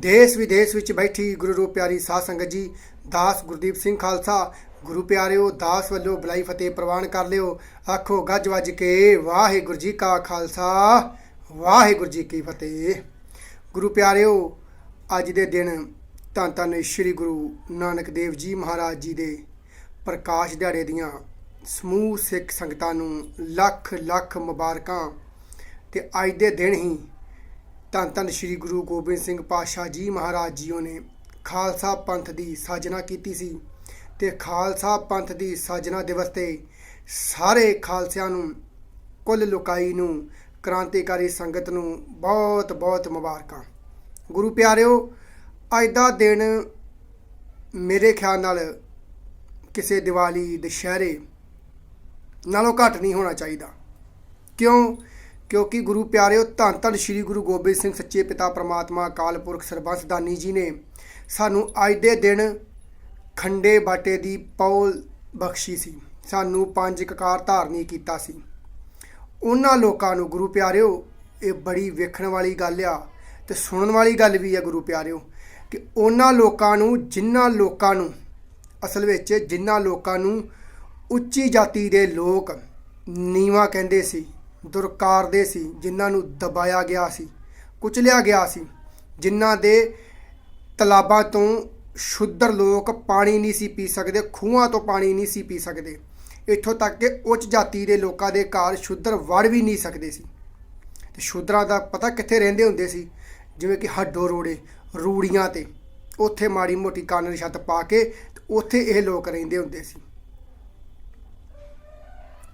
ਦੇਸ਼ ਵਿਦੇਸ਼ ਵਿੱਚ ਬੈਠੀ ਗੁਰੂ ਰੂਪ ਪਿਆਰੀ ਸਾਧ ਸੰਗਤ ਜੀ, ਦਾਸ ਗੁਰਦੀਪ ਸਿੰਘ ਖਾਲਸਾ, ਗੁਰੂ ਪਿਆਰਿਓ, ਦਾਸ ਵੱਲੋਂ ਬਲਾਈ ਫਤਿਹ ਪ੍ਰਵਾਨ ਕਰ ਲਿਓ। ਆਖੋ, ਗੱਜ ਵੱਜ ਕੇ ਵਾਹਿਗੁਰੂ ਜੀ ਕਾ ਖਾਲਸਾ, ਵਾਹਿਗੁਰੂ ਜੀ ਕੀ ਫਤਿਹ। ਗੁਰੂ ਪਿਆਰਿਓ, ਅੱਜ ਦੇ ਦਿਨ ਧੰਨ ਧੰਨ ਸ੍ਰੀ ਗੁਰੂ ਨਾਨਕ ਦੇਵ ਜੀ ਮਹਾਰਾਜ ਜੀ ਦੇ ਪ੍ਰਕਾਸ਼ ਦਿਹਾੜੇ ਦੀਆਂ ਸਮੂਹ ਸਿੱਖ ਸੰਗਤਾਂ ਨੂੰ ਲੱਖ ਲੱਖ ਮੁਬਾਰਕਾਂ ਤੇ ਅੱਜ ਦੇ ਦਿਨ ਹੀ ਧੰਨ ਧੰਨ ਸ੍ਰੀ ਗੁਰੂ ਗੋਬਿੰਦ ਸਿੰਘ ਪਾਤਸ਼ਾਹ ਜੀ ਮਹਾਰਾਜ ਜੀਓ ਨੇ ਖਾਲਸਾ ਪੰਥ ਦੀ ਸਾਜਨਾ ਕੀਤੀ ਸੀ ਤੇ ਖਾਲਸਾ ਪੰਥ ਦੀ ਸਾਜਨਾ ਦਿਵਸ ਤੇ ਸਾਰੇ ਖਾਲਸਿਆਂ ਨੂੰ, ਕੁੱਲ ਲੋਕਾਈ ਨੂੰ, ਕ੍ਰਾਂਤੀਕਾਰੀ ਸੰਗਤ ਨੂੰ ਬਹੁਤ ਬਹੁਤ ਮੁਬਾਰਕਾਂ। ਗੁਰੂ ਪਿਆਰਿਓ, ਅੱਜ ਦਾ ਦਿਨ ਮੇਰੇ ਖਿਆਲ ਨਾਲ ਕਿਸੇ ਦੀਵਾਲੀ, ਦੁਸ਼ਹਿਰੇ ਨਾਲੋਂ ਘੱਟ ਨਹੀਂ ਹੋਣਾ ਚਾਹੀਦਾ। ਕਿਉਂ? ਕਿਉਂਕਿ ਗੁਰੂ ਪਿਆਰਿਓ, ਧੰਨ ਧੰਨ ਸ੍ਰੀ ਗੁਰੂ ਗੋਬਿੰਦ ਸਿੰਘ ਸੱਚੇ ਪਿਤਾ ਪ੍ਰਮਾਤਮਾ ਅਕਾਲ ਪੁਰਖ ਸਰਬੰਸ ਦਾਨੀ ਜੀ ਨੇ ਸਾਨੂੰ ਅੱਜ ਦੇ ਦਿਨ ਖੰਡੇ ਬਾਟੇ ਦੀ ਪੌਲ ਬਖਸ਼ੀ ਸੀ। ਸਾਨੂੰ ਪੰਜ ਕਕਾਰ ਧਾਰਨੀ ਕੀਤਾ ਸੀ। ਉਹਨਾਂ ਲੋਕਾਂ ਨੂੰ ਗੁਰੂ ਪਿਆਰਿਓ, ਇਹ ਬੜੀ ਵੇਖਣ ਵਾਲੀ ਗੱਲ ਆ ਤੇ ਸੁਣਨ ਵਾਲੀ ਗੱਲ ਵੀ ਆ ਗੁਰੂ ਪਿਆਰਿਓ ਕਿ ਉਹਨਾਂ ਲੋਕਾਂ ਨੂੰ ਜਿਨ੍ਹਾਂ ਲੋਕਾਂ ਨੂੰ, ਅਸਲ ਵਿੱਚ ਜਿਨ੍ਹਾਂ ਲੋਕਾਂ ਨੂੰ ਉੱਚੀ ਜਾਤੀ ਦੇ ਲੋਕ ਨੀਵਾ ਕਹਿੰਦੇ ਸੀ ਦੁਰਕਾਰਦੇ ਸੀ, ਜਿਨ੍ਹਾਂ ਨੂੰ ਦਬਾਇਆ ਗਿਆ ਸੀ, ਕੁਚਲਿਆ ਗਿਆ ਸੀ, ਜਿਨ੍ਹਾਂ ਦੇ ਤਲਾਬਾਂ ਤੋਂ ਸ਼ੁੱਧਰ ਲੋਕ ਪਾਣੀ ਨਹੀਂ ਸੀ ਪੀ ਸਕਦੇ, ਖੂਹਾਂ ਤੋਂ ਪਾਣੀ ਨਹੀਂ ਸੀ ਪੀ ਸਕਦੇ। ਇੱਥੋਂ ਤੱਕ ਕਿ ਉੱਚ ਜਾਤੀ ਦੇ ਲੋਕਾਂ ਦੇ ਘਰ ਸ਼ੁੱਧਰ ਵੜ ਵੀ ਨਹੀਂ ਸਕਦੇ ਸੀ। ਤੇ ਸ਼ੂਦਰਾਂ ਦਾ ਪਤਾ ਕਿੱਥੇ ਰਹਿੰਦੇ ਹੁੰਦੇ ਸੀ? ਜਿਵੇਂ ਕਿ ਹੱਡੋ ਰੋੜੇ, ਰੂੜੀਆਂ ਤੇ। ਉੱਥੇ ਮਾੜੀ ਮੋਟੀ ਕੰਨ ਛੱਤ ਪਾ ਕੇ ਉੱਥੇ ਇਹ ਲੋਕ ਰਹਿੰਦੇ ਹੁੰਦੇ ਸੀ।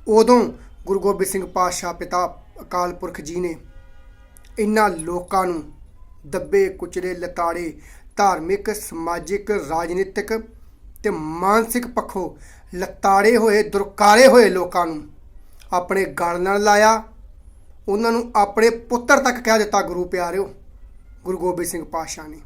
ਉਦੋਂ ਗੁਰੂ ਗੋਬਿੰਦ ਸਿੰਘ ਪਾਤਸ਼ਾਹ ਪਿਤਾ ਅਕਾਲ ਪੁਰਖ ਜੀ ਨੇ ਇਹਨਾਂ ਲੋਕਾਂ ਨੂੰ ਦੱਬੇ, ਕੁਚਲੇ, ਲਤਾੜੇ, ਧਾਰਮਿਕ, ਸਮਾਜਿਕ, ਰਾਜਨੀਤਿਕ ਤੇ ਮਾਨਸਿਕ ਪੱਖੋਂ ਲਤਾੜੇ ਹੋਏ, ਦੁਰਕਾਰੇ ਹੋਏ ਲੋਕਾਂ ਨੂੰ ਆਪਣੇ ਗਲ ਨਾਲ ਲਾਇਆ। ਉਹਨਾਂ ਨੂੰ ਆਪਣੇ ਪੁੱਤਰ ਤੱਕ ਕਹਿ ਦਿੱਤਾ, ਗੁਰੂ ਪਿਆਰਿਓ, ਗੁਰੂ ਗੋਬਿੰਦ ਸਿੰਘ ਪਾਤਸ਼ਾਹ ਨੇ।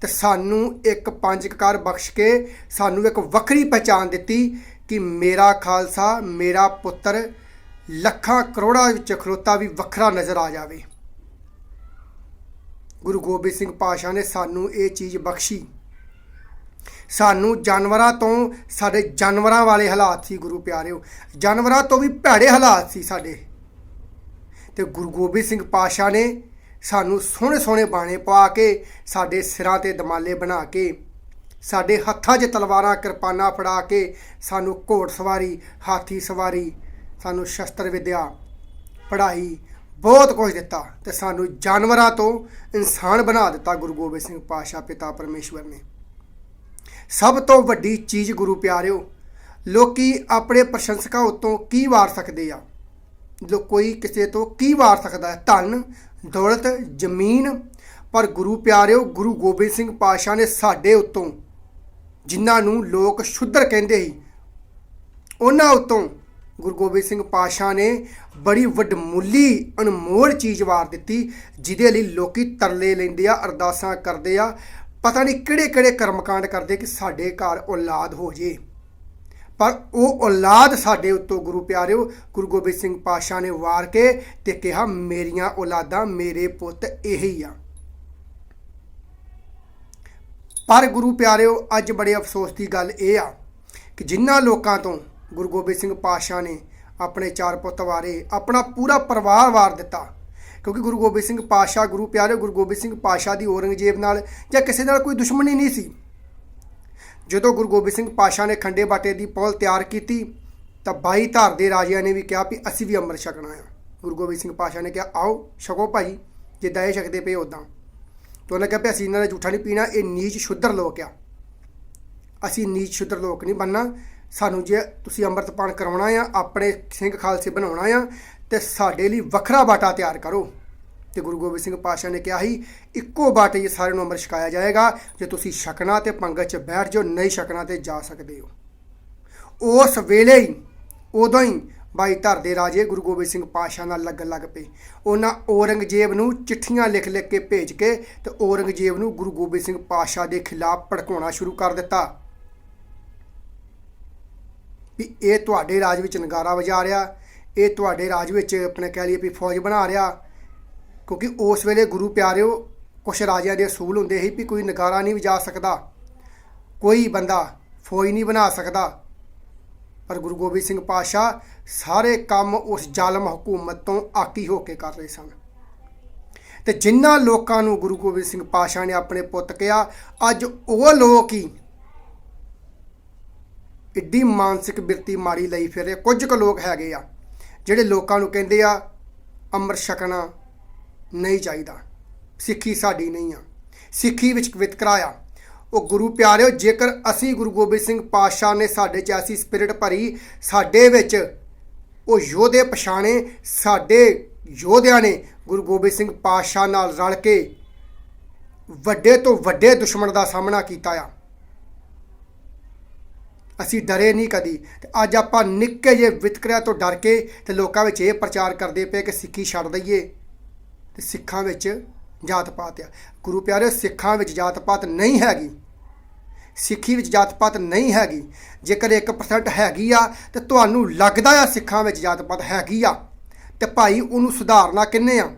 ਤੇ ਸਾਨੂੰ ਇੱਕ ਪੰਜਕਾਰ ਬਖਸ਼ ਕੇ ਸਾਨੂੰ ਇੱਕ ਵੱਖਰੀ ਪਛਾਣ ਦਿੱਤੀ ਕਿ ਮੇਰਾ ਖਾਲਸਾ, ਮੇਰਾ ਪੁੱਤਰ ਲੱਖਾਂ ਕਰੋੜਾਂ ਵਿੱਚ ਖਲੋਤਾ ਵੀ ਵੱਖਰਾ ਨਜ਼ਰ ਆ ਜਾਵੇ। ਗੁਰੂ ਗੋਬਿੰਦ ਸਿੰਘ ਪਾਤਸ਼ਾਹ ਨੇ ਸਾਨੂੰ ਇਹ ਚੀਜ਼ ਬਖਸ਼ੀ। ਸਾਨੂੰ ਜਾਨਵਰਾਂ ਤੋਂ ਸਾਡੇ ਜਾਨਵਰਾਂ ਵਾਲੇ ਹਾਲਾਤ ਸੀ ਗੁਰੂ ਪਿਆਰਿਓ। ਜਾਨਵਰਾਂ ਤੋਂ ਵੀ ਭੈੜੇ ਹਾਲਾਤ ਸੀ ਸਾਡੇ। ਤੇ ਗੁਰੂ ਗੋਬਿੰਦ ਸਿੰਘ ਪਾਤਸ਼ਾਹ ਨੇ ਸਾਨੂੰ ਸੋਹਣੇ ਸੋਹਣੇ ਬਾਣੇ ਪਾ ਕੇ, ਸਾਡੇ ਸਿਰਾਂ ਤੇ ਦਮਾਲੇ ਬਣਾ ਕੇ, ਸਾਡੇ ਹੱਥਾਂ 'ਚ ਤਲਵਾਰਾਂ, ਕਿਰਪਾਨਾਂ ਫੜਾ ਕੇ ਸਾਨੂੰ ਘੋੜ ਸਵਾਰੀ, ਹਾਥੀ ਸਵਾਰੀ ਸਾਨੂੰ ਸ਼ਸਤਰ ਵਿਦਿਆ, ਪੜ੍ਹਾਈ ਬਹੁਤ ਕੁਝ ਦਿੱਤਾ ਤੇ ਸਾਨੂੰ ਜਾਨਵਰਾਂ ਤੋਂ ਇਨਸਾਨ ਬਣਾ ਦਿੱਤਾ ਗੁਰੂ ਗੋਬਿੰਦ ਸਿੰਘ ਪਾਤਸ਼ਾਹ ਪਿਤਾ ਪਰਮੇਸ਼ਵਰ ਨੇ। ਸਭ ਤੋਂ ਵੱਡੀ ਚੀਜ਼ ਗੁਰੂ ਪਿਆਰਿਓ, ਲੋਕੀ ਆਪਣੇ ਪ੍ਰਸ਼ੰਸਕਾਂ ਉਤੋਂ ਕੀ ਵਾਰ ਸਕਦੇ ਆ? ਜੋ ਕੋਈ ਕਿਸੇ ਤੋਂ ਕੀ ਵਾਰ ਸਕਦਾ ਹੈ? ਧਨ, ਦੌਲਤ, ਜ਼ਮੀਨ, ਪਰ ਗੁਰੂ ਪਿਆਰਿਓ, ਗੁਰੂ ਗੋਬਿੰਦ ਸਿੰਘ ਪਾਤਸ਼ਾਹ ਨੇ ਸਾਡੇ ਉਤੋਂ ਜਿਨ੍ਹਾਂ ਨੂੰ ਲੋਕ ਸ਼ੁੱਧਰ ਕਹਿੰਦੇ ਸੀ, ਉਹਨਾਂ ਉਤੋਂ ਗੁਰੂ ਗੋਬਿੰਦ ਸਿੰਘ ਪਾਤਸ਼ਾਹ ਨੇ ਬੜੀ ਵੱਡਮੁੱਲੀ, ਅਨਮੋਲ ਚੀਜ਼ ਵਾਰ ਦਿੱਤੀ, ਜਿਹਦੇ ਲਈ ਲੋਕੀ ਤਰਲੇ ਲੈਂਦੇ ਆ, ਅਰਦਾਸਾਂ ਕਰਦੇ ਆ। ਪਤਾ ਨਹੀਂ ਕਿਹੜੇ ਕਿਹੜੇ ਕਰਮਕਾਂਡ ਕਰਦੇ ਕਿ ਸਾਡੇ ਘਰ ਔਲਾਦ ਹੋ ਜੇ। ਪਰ ਉਹ ਔਲਾਦ ਸਾਡੇ ਉੱਤੋਂ ਗੁਰੂ ਪਿਆਰਿਓ, ਗੁਰੂ ਗੋਬਿੰਦ ਸਿੰਘ ਪਾਤਸ਼ਾਹ ਨੇ ਵਾਰ ਕੇ ਤੇ ਕਿਹਾ, ਮੇਰੀਆਂ ਔਲਾਦਾਂ ਮੇਰੇ ਪੁੱਤ ਇਹੀ ਆ। ਪਰ ਗੁਰੂ ਪਿਆਰਿਓ, ਅੱਜ ਬੜੇ ਅਫਸੋਸ ਦੀ ਗੱਲ ਇਹ ਆ ਕਿ ਜਿਨ੍ਹਾਂ ਲੋਕਾਂ ਤੋਂ ਗੁਰੂ ਗੋਬਿੰਦ ਸਿੰਘ ਪਾਤਸ਼ਾਹ ਨੇ ਆਪਣੇ ਚਾਰ ਪੁੱਤ ਵਾਰੇ ਆਪਣਾ ਪੂਰਾ ਪਰਿਵਾਰ ਵਾਰ ਦਿੱਤਾ। ਕਿਉਂਕਿ ਗੁਰੂ ਗੋਬਿੰਦ ਸਿੰਘ ਪਾਤਸ਼ਾਹ, ਗੁਰੂ ਪਿਆਰੇ ਗੁਰੂ ਗੋਬਿੰਦ ਸਿੰਘ ਪਾਤਸ਼ਾਹ ਦੀ ਔਰੰਗਜ਼ੇਬ ਨਾਲ ਜਾਂ ਕਿਸੇ ਨਾਲ ਕੋਈ ਦੁਸ਼ਮਣੀ ਨਹੀਂ ਸੀ। ਜਦੋਂ ਗੁਰੂ ਗੋਬਿੰਦ ਸਿੰਘ ਪਾਤਸ਼ਾਹ ਨੇ ਖੰਡੇ ਬਾਟੇ ਦੀ ਪੌਲ ਤਿਆਰ ਕੀਤੀ, ਤਾਂ ਬਾਈ ਧਾਰ ਦੇ ਰਾਜਿਆਂ ਨੇ ਵੀ ਕਿਹਾ ਵੀ ਅਸੀਂ ਵੀ ਅੰਮ੍ਰਿਤ ਛਕਣਾ ਹੈ ਗੁਰੂ ਗੋਬਿੰਦ ਸਿੰਘ ਪਾਤਸ਼ਾਹ ਨੇ ਕਿਹਾ, ਆਓ, ਛਕੋ ਭਾਈ ਜਿੱਦਾਂ ਇਹ ਛਕਦੇ ਪਏ ਉਦਾਂ ਤਾਂ ਉਹਨੇ ਕਿਹਾ ਵੀ ਅਸੀਂ ਇਹਨਾਂ ਦਾ ਝੂਠਾ ਨਹੀਂ ਪੀਣਾ, ਇਹ ਨੀਚ ਸ਼ੁੱਧਰ ਲੋਕ ਆ। ਅਸੀਂ ਨੀਚ ਸ਼ੁੱਧਰ ਲੋਕ ਨਹੀਂ ਬੰਨਾ ਸਾਨੂੰ ਜੇ ਤੁਸੀਂ ਅੰਮ੍ਰਿਤਪਾਨ ਕਰਾਉਣਾ ਆ, ਆਪਣੇ ਸਿੰਘ ਖਾਲਸੇ ਬਣਾਉਣਾ ਆ, ਤੇ ਸਾਡੇ ਲਈ ਵੱਖਰਾ ਬਾਟਾ ਤਿਆਰ ਕਰੋ। ਤੇ ਗੁਰੂ ਗੋਬਿੰਦ ਸਿੰਘ ਪਾਤਸ਼ਾਹ ਨੇ ਕਿਹਾ ਸੀ, ਇੱਕੋ ਬਾਟੇ 'ਚ ਸਾਰਿਆਂ ਨੂੰ ਅੰਮ੍ਰਿਤ ਛਕਾਇਆ ਜਾਏਗਾ। ਜੇ ਤੁਸੀਂ ਛਕਣਾ ਤੇ ਪੰਗਤ 'ਚ ਬੈਠ ਜਾਓ, ਨਹੀਂ ਛਕਣਾ ਤੇ ਜਾ ਸਕਦੇ ਹੋ। ਉਸ ਵੇਲੇ ਹੀ, ਉਦੋਂ ਹੀ ਬਾਈ ਧਰ ਦੇ ਰਾਜੇ ਗੁਰੂ ਗੋਬਿੰਦ ਸਿੰਘ ਪਾਤਸ਼ਾਹ ਨਾਲ ਲੱਗਣ ਲੱਗ ਪਏ। ਉਹਨਾਂ ਔਰੰਗਜ਼ੇਬ ਨੂੰ ਚਿੱਠੀਆਂ ਲਿਖ ਲਿਖ ਕੇ ਭੇਜ ਕੇ ਤੇ ਔਰੰਗਜ਼ੇਬ ਨੂੰ ਗੁਰੂ ਗੋਬਿੰਦ ਸਿੰਘ ਪਾਤਸ਼ਾਹ ਦੇ ਖਿਲਾਫ ਭੜਕਾਉਣਾ ਸ਼ੁਰੂ ਕਰ ਦਿੱਤਾ। ਵੀ ਇਹ ਤੁਹਾਡੇ ਰਾਜ ਵਿੱਚ ਨਗਾਰਾ ਵਜਾ ਰਿਹਾ, ਇਹ ਤੁਹਾਡੇ ਰਾਜ ਵਿੱਚ ਆਪਣੇ ਕਹਿ ਲਈਏ ਵੀ ਫੌਜ ਬਣਾ ਰਿਹਾ, ਕਿਉਂਕਿ ਉਸ ਵੇਲੇ ਗੁਰੂ ਪਿਆਰਿਓ ਕੁਛ ਰਾਜਿਆਂ ਦੇ ਅਸੂਲ ਹੁੰਦੇ ਸੀ ਵੀ ਕੋਈ ਨਗਾਰਾ ਨਹੀਂ ਵਜਾ ਸਕਦਾ, ਕੋਈ ਬੰਦਾ ਫੌਜ ਨਹੀਂ ਬਣਾ ਸਕਦਾ। ਪਰ ਗੁਰੂ ਗੋਬਿੰਦ ਸਿੰਘ ਪਾਤਸ਼ਾਹ ਸਾਰੇ ਕੰਮ ਉਸ ਜ਼ਾਲਮ ਹਕੂਮਤ ਤੋਂ ਆਕੀ ਹੋ ਕੇ ਕਰ ਰਹੇ ਸਨ। ਤੇ ਜਿਨ੍ਹਾਂ ਲੋਕਾਂ ਨੂੰ ਗੁਰੂ ਗੋਬਿੰਦ ਸਿੰਘ ਪਾਤਸ਼ਾਹ ਨੇ ਆਪਣੇ ਪੁੱਤ ਕਿਹਾ, ਅੱਜ ਉਹ ਲੋਕ ਹੀ ਇੱਡੀ ਮਾਨਸਿਕ ਬਿਰਤੀ ਮਾਰੀ ਲਈ ਫਿਰੇ ਕੁਝ ਕੁ ਲੋਕ ਹੈਗੇ ਆ, ਜਿਹੜੇ ਲੋਕਾਂ ਨੂੰ ਕਹਿੰਦੇ ਆ, ਅੰਮ੍ਰਿਤ ਛਕਣਾ ਨਹੀਂ ਚਾਹੀਦਾ। ਸਿੱਖੀ ਸਾਡੀ ਨਹੀਂ ਆ। ਸਿੱਖੀ ਵਿੱਚ ਵਿਤਕਰਾ ਆ। ਉਹ ਗੁਰੂ ਪਿਆਰਿਓ, ਜੇਕਰ ਅਸੀਂ ਗੁਰੂ ਗੋਬਿੰਦ ਸਿੰਘ ਪਾਤਸ਼ਾਹ ਨੇ ਸਾਡੇ 'ਚ ਐਸੀ ਸਪਿਰਿਟ ਭਰੀ, ਸਾਡੇ ਵਿੱਚ ਉਹ ਯੋਧੇ ਪਛਾਣੇ, ਸਾਡੇ ਯੋਧਿਆਂ ਨੇ ਗੁਰੂ ਗੋਬਿੰਦ ਸਿੰਘ ਪਾਤਸ਼ਾਹ ਨਾਲ ਰਲ ਕੇ ਵੱਡੇ ਤੋਂ ਵੱਡੇ ਦੁਸ਼ਮਣ ਦਾ ਸਾਹਮਣਾ ਕੀਤਾ ਆ। ਅਸੀਂ ਡਰੇ ਨਹੀਂ ਕਦੀ। ਤੇ ਅੱਜ ਆਪਾਂ ਨਿੱਕੇ ਜਿਹੇ ਵਿਤਕਰਿਆਂ ਤੋਂ ਡਰ ਕੇ ਤੇ ਲੋਕਾਂ ਵਿੱਚ ਇਹ ਪ੍ਰਚਾਰ ਕਰਦੇ ਪਏ ਕਿ ਸਿੱਖੀ ਛੱਡ ਦਈਏ। ਤੇ ਸਿੱਖਾਂ ਵਿੱਚ ਜਾਤ ਪਾਤ ਆ। ਗੁਰੂ ਪਿਆਰੇ ਸਿੱਖਾਂ ਵਿੱਚ ਜਾਤ ਪਾਤ ਨਹੀਂ ਹੈਗੀ। ਸਿੱਖੀ ਵਿੱਚ ਜਾਤ ਪਾਤ ਨਹੀਂ ਹੈਗੀ। ਜੇਕਰ 1% ਹੈਗੀ ਆ, ਤੇ ਤੁਹਾਨੂੰ ਲੱਗਦਾ ਆ ਸਿੱਖਾਂ ਵਿੱਚ ਜਾਤ ਪਾਤ ਹੈਗੀ ਆ, ਤੇ ਭਾਈ ਉਹਨੂੰ ਸੁਧਾਰਨਾ ਕਿੰਨੇ ਆ?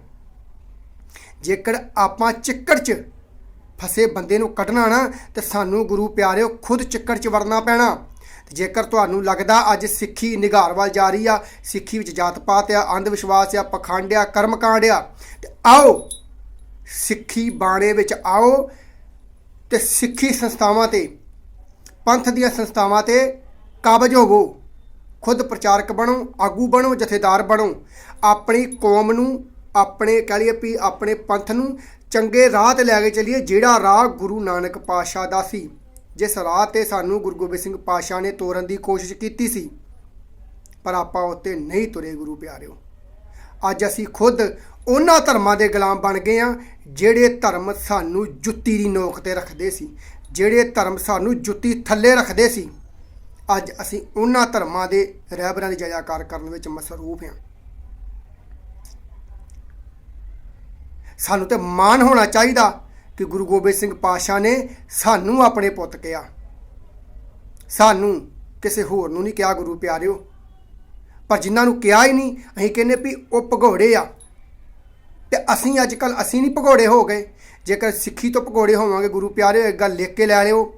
ਜੇਕਰ ਆਪਾਂ ਚਿੱਕੜ 'ਚ ਫਸੇ ਬੰਦੇ ਨੂੰ ਕੱਢਣਾ ਨਾ, ਤੇ ਸਾਨੂੰ ਗੁਰੂ ਪਿਆਰਿਓ ਖੁਦ ਚਿੱਕੜ 'ਚ ਵੜਨਾ ਪੈਣਾ। ਜੇਕਰ ਤੁਹਾਨੂੰ ਲੱਗਦਾ ਅੱਜ ਸਿੱਖੀ ਨਿਗਾਰ ਵੱਲ ਜਾ ਰਹੀ ਆ, ਸਿੱਖੀ ਵਿੱਚ ਜਾਤ ਪਾਤ ਆ, ਅੰਧ ਵਿਸ਼ਵਾਸ ਆ, ਪਖੰਡ ਆ, ਕਰਮ ਕਾਂਡ ਆ, ਤੇ ਆਓ, ਸਿੱਖੀ ਬਾਣੇ ਵਿੱਚ ਆਓ, ਤੇ ਸਿੱਖੀ ਸੰਸਥਾਵਾਂ ਤੇ, ਪੰਥ ਦੀਆਂ ਸੰਸਥਾਵਾਂ ਤੇ ਕਾਬਜ ਹੋਵੋ। ਖੁਦ ਪ੍ਰਚਾਰਕ ਬਣੋ, ਆਗੂ ਬਣੋ, ਜਥੇਦਾਰ ਬਣੋ। ਆਪਣੀ ਕੌਮ ਨੂੰ, ਆਪਣੇ ਕਹ ਲਈਏ ਵੀ ਆਪਣੇ ਪੰਥ ਨੂੰ ਚੰਗੇ ਰਾਹ ਤੇ ਲੈ ਕੇ ਚੱਲੀਏ, ਜਿਹੜਾ ਰਾਹ ਗੁਰੂ ਨਾਨਕ ਪਾਤਸ਼ਾਹ ਦਾ ਸੀ, ਜਿਸ ਰਾਹ ਤੇ ਸਾਨੂੰ ਗੁਰੂ ਗੋਬਿੰਦ ਸਿੰਘ ਪਾਤਸ਼ਾਹ ਨੇ ਤੋਰਨ ਦੀ ਕੋਸ਼ਿਸ਼ ਕੀਤੀ ਸੀ, ਪਰ ਆਪਾਂ ਉੱਤੇ ਨਹੀਂ ਤੁਰੇ ਗੁਰੂ ਪਿਆਰਿਓ। ਅੱਜ ਅਸੀਂ ਖੁਦ ਉਹਨਾਂ ਧਰਮਾਂ ਦੇ ਗੁਲਾਮ ਬਣ ਗਏ ਆ ਜਿਹੜੇ ਧਰਮ ਸਾਨੂੰ ਜੁੱਤੀ ਦੀ ਨੋਕ ਤੇ ਰੱਖਦੇ ਸੀ, ਜਿਹੜੇ ਧਰਮ ਸਾਨੂੰ ਜੁੱਤੀ ਥੱਲੇ ਰੱਖਦੇ ਸੀ। ਅੱਜ ਅਸੀਂ ਉਹਨਾਂ ਧਰਮਾਂ ਦੇ ਰਹਿਬਰਾਂ ਦੀ ਜੈਕਾਰ ਕਰਨ ਵਿੱਚ ਮਸਰੂਫ ਹਾਂ। ਸਾਨੂੰ ਤੇ ਮਾਣ ਹੋਣਾ ਚਾਹੀਦਾ ਕਿ ਗੁਰੂ ਗੋਬਿੰਦ ਸਿੰਘ ਪਾਤਸ਼ਾਹ ਨੇ ਸਾਨੂੰ ਆਪਣੇ ਪੁੱਤ ਕਿਹਾ। ਸਾਨੂੰ ਕਿਸੇ ਹੋਰ ਨੂੰ ਨਹੀਂ ਕਿਹਾ, ਗੁਰੂ ਪਿਆਰਿਓ। ਪਰ ਜਿਨ੍ਹਾਂ ਨੂੰ ਕਿਹਾ ਹੀ ਨਹੀਂ, ਅਸੀਂ ਕਹਿੰਦੇ ਵੀ ਉਹ ਭਗੌੜੇ ਆ। ਤੇ ਅਸੀਂ ਅੱਜ ਕੱਲ ਅਸੀਂ ਨਹੀਂ ਭਗੌੜੇ ਹੋ ਗਏ। ਜੇਕਰ ਸਿੱਖੀ ਤੋਂ ਭਗੌੜੇ ਹੋਵਾਂਗੇ, ਗੁਰੂ ਪਿਆਰਿਓ ਇੱਕ ਗੱਲ ਲਿਖ ਕੇ ਲੈ ਲਿਓ।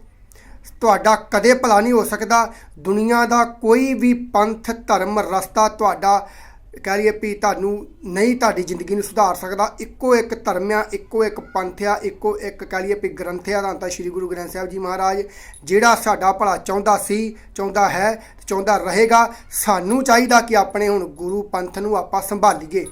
ਤੁਹਾਡਾ ਕਦੇ ਭਲਾ ਨਹੀਂ ਹੋ ਸਕਦਾ। ਦੁਨੀਆ ਦਾ ਕੋਈ ਵੀ ਪੰਥ, ਧਰਮ, ਰਸਤਾ ਤੁਹਾਡਾ ਕਹਿ ਲਈਏ ਵੀ ਤੁਹਾਨੂੰ ਨਹੀਂ ਤੁਹਾਡੀ ਜ਼ਿੰਦਗੀ ਨੂੰ ਸੁਧਾਰ ਸਕਦਾ, ਇੱਕੋ ਇੱਕ ਧਰਮ ਆ ਇੱਕੋ ਇੱਕ ਪੰਥ ਆ ਇੱਕੋ ਇੱਕ ਕਹਿ ਲਈਏ ਵੀ ਗ੍ਰੰਥ ਆ ਦਾ ਤਾਂ ਸ੍ਰੀ ਗੁਰੂ ਗ੍ਰੰਥ ਸਾਹਿਬ ਜੀ ਮਹਾਰਾਜ ਜਿਹੜਾ ਸਾਡਾ ਭਲਾ ਚਾਹੁੰਦਾ ਸੀ, ਚਾਹੁੰਦਾ ਹੈ ਤੇ ਚਾਹੁੰਦਾ ਰਹੇਗਾ, ਸਾਨੂੰ ਚਾਹੀਦਾ ਕਿ ਆਪਣੇ ਹੁਣ ਗੁਰੂ ਪੰਥ ਨੂੰ ਆਪਾਂ ਸੰਭਾਲੀਏ।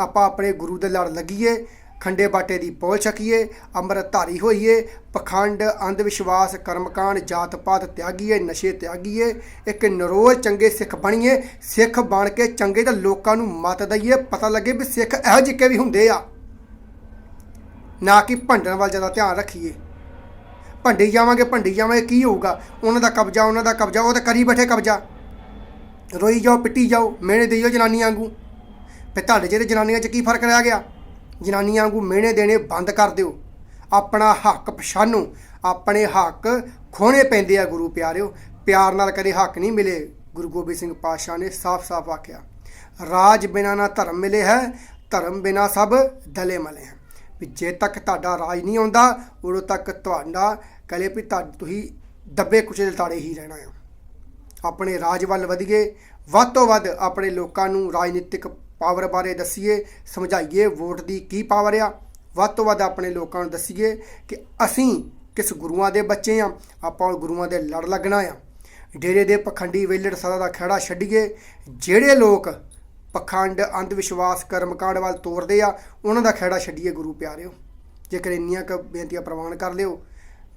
ਆਪਾਂ ਆਪਣੇ ਗੁਰੂ ਦੇ ਲੜ ਲੱਗੀਏ ਖੰਡੇ ਬਾਟੇ ਦੀ ਪੋਲ ਛਕੀਏ ਅੰਮ੍ਰਿਤ ਧਾਰੀ ਹੋਈਏ, ਪਖੰਡ ਅੰਧ ਵਿਸ਼ਵਾਸ ਕਰਮਕਾਂਡ ਜਾਤ ਪਾਤ ਤਿਆਗੀਏ, ਨਸ਼ੇ ਤਿਆਗੀਏ, ਇੱਕ ਨਰੋਜ਼ ਚੰਗੇ ਸਿੱਖ ਬਣੀਏ, ਸਿੱਖ ਬਣ ਕੇ ਚੰਗੇ ਤਾਂ ਲੋਕਾਂ ਨੂੰ ਮਤ ਦਈਏ, ਪਤਾ ਲੱਗੇ ਵੀ ਸਿੱਖ ਇਹੋ ਜਿਹੇ ਵੀ ਹੁੰਦੇ ਆ। ਨਾ ਕਿ ਭੰਡਣ ਵੱਲ ਜ਼ਿਆਦਾ ਧਿਆਨ ਰੱਖੀਏ। ਭੰਡੀ ਜਾਵਾਂਗੇ ਭੰਡੀ ਜਾਵਾਂਗੇ, ਕੀ ਹੋਊਗਾ? ਉਹਨਾਂ ਦਾ ਕਬਜ਼ਾ, ਉਹਨਾਂ ਦਾ ਕਬਜ਼ਾ, ਉਹ ਤਾਂ ਕਰੀ ਬੈਠੇ ਕਬਜ਼ਾ। ਰੋਈ ਜਾਓ, ਪਿੱਟੀ ਜਾਓ ਮਿਹਣੇ ਦੇਈਓ ਜਨਾਨੀਆਂ ਵਾਂਗੂ। ਫਿਰ ਤੁਹਾਡੇ ਜਿਹੜੇ ਜਨਾਨੀਆਂ 'ਚ ਕੀ ਫ਼ਰਕ ਰਹਿ ਗਿਆ? ਜਨਾਨੀਆਂ ਵਾਂਗੂ ਮਿਹਣੇ ਦੇਣੇ ਬੰਦ ਕਰ ਦਿਓ। ਆਪਣਾ ਹੱਕ ਪਛਾਣੋ। ਆਪਣੇ ਹੱਕ ਖੋਣੇ ਪੈਂਦੇ ਆ ਗੁਰੂ ਪਿਆਰਿਓ। ਪਿਆਰ ਨਾਲ ਕਦੇ ਹੱਕ ਨਹੀਂ ਮਿਲੇ। ਗੁਰੂ ਗੋਬਿੰਦ ਸਿੰਘ ਪਾਤਸ਼ਾਹ ਨੇ ਸਾਫ਼-ਸਾਫ਼ ਆਖਿਆ, ਰਾਜ ਬਿਨਾ ਨਾ ਧਰਮ ਮਿਲੇ ਹੈ, ਧਰਮ ਬਿਨਾ ਸਭ ਦਲੇ ਮਲੇ ਹੈ। ਵੀ ਜੇ ਤੱਕ ਤੁਹਾਡਾ ਰਾਜ ਨਹੀਂ ਆਉਂਦਾ, ਉਦੋਂ ਤੱਕ ਤੁਹਾਡਾ ਕਹਲੇ ਵੀ ਤੁਹਾ- ਤੁਸੀਂ ਦੱਬੇ ਕੁਚਲੇ ਤਾੜੇ ਹੀ ਰਹਿਣਾ ਹੈ ਆਪਣੇ ਰਾਜ ਵੱਲ ਵਧੀਏ। ਵੱਧ ਤੋਂ ਵੱਧ ਆਪਣੇ ਲੋਕਾਂ ਨੂੰ ਰਾਜਨੀਤਿਕ ਪਾਵਰ ਬਾਰੇ ਦੱਸੀਏ, ਸਮਝਾਈਏ ਵੋਟ ਦੀ ਕੀ ਪਾਵਰ ਆ। ਵੱਧ ਤੋਂ ਵੱਧ ਆਪਣੇ ਲੋਕਾਂ ਨੂੰ ਦੱਸੀਏ ਕਿ ਅਸੀਂ ਕਿਸ ਗੁਰੂਆਂ ਦੇ ਬੱਚੇ ਆ, ਆਪਾਂ ਉਹ ਗੁਰੂਆਂ ਦੇ ਲੜ ਲੱਗਣਾ ਆ। ਡੇਰੇ ਦੇ ਪਖੰਡੀ ਵੇਲੜ ਸਦਾ ਦਾ ਖੜਾ ਛੱਡੀਏ, ਜਿਹੜੇ ਲੋਕ ਪਖੰਡ ਅੰਧ ਵਿਸ਼ਵਾਸ ਕਰਮਕਾਂਡ ਵੱਲ ਤੋਰਦੇ ਆ, ਉਹਨਾਂ ਦਾ ਖੜਾ ਛੱਡੀਏ ਗੁਰੂ ਪਿਆਰਿਓ। ਜੇਕਰ ਇੰਨੀਆਂ ਕੁ ਬੇਨਤੀਆਂ ਪ੍ਰਵਾਨ ਕਰ ਲਿਓ,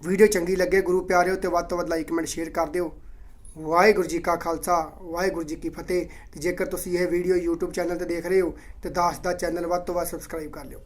ਵੀਡੀਓ ਚੰਗੀ ਲੱਗੇ ਗੁਰੂ ਪਿਆਰਿਓ ਤੇ ਵੱਧ ਤੋਂ ਵੱਧ ਲਾਈਕ ਕਮੈਂਟ ਸ਼ੇਅਰ ਕਰ ਦਿਓ। ਵਾਹਿਗੁਰੂ ਜੀ ਕਾ ਖਾਲਸਾ, ਵਾਹਿਗੁਰੂ ਜੀ ਕੀ ਫਤਿਹ। ਤੇ ਜੇਕਰ ਤੁਸੀਂ ਇਹ ਵੀਡੀਓ YouTube ਚੈਨਲ ਤੇ ਦੇਖ ਰਹੇ ਹੋ, ਤੇ ਦਾਸ ਦਾ ਚੈਨਲ ਵੱਧ ਤੋਂ ਵੱਧ ਸਬਸਕ੍ਰਾਈਬ ਕਰ ਲਿਓ।